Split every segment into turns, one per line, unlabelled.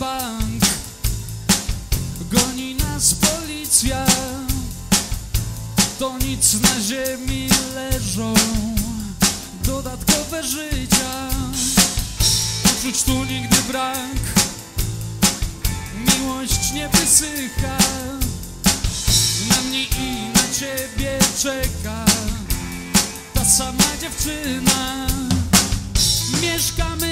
bank. Goni nas policja. To nic na ziemi leżą. Dodatkowe życia. Uczuć tu nigdy brak. Miłość nie wysycha. Na mnie i na ciebie czeka Ta sama dziewczyna. Mieszkamy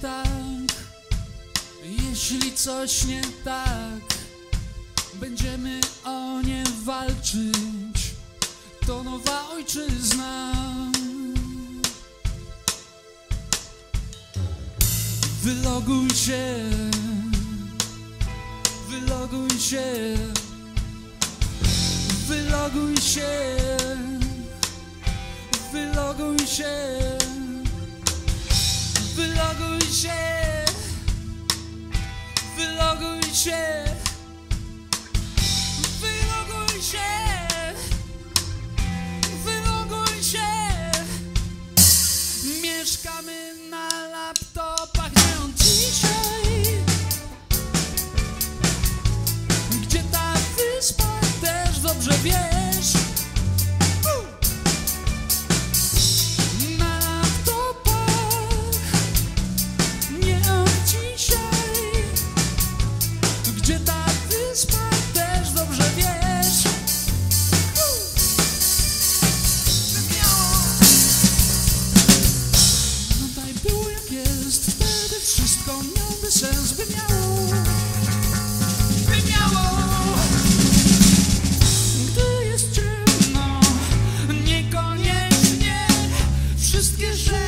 tak. Jeśli coś nie tak Będziemy o nie walczyć. To nowa ojczyzna. Wyloguj się Wyloguj się Wyloguj się Wyloguj się Się Wyloguj się Wyloguj się Mieszkamy na laptopach od dzisiaj. Gdzie ta wyspa też dobrze wiesz sens by miało, by miało. Gdy jest ciemno, niekoniecznie wszystkie rzeczy.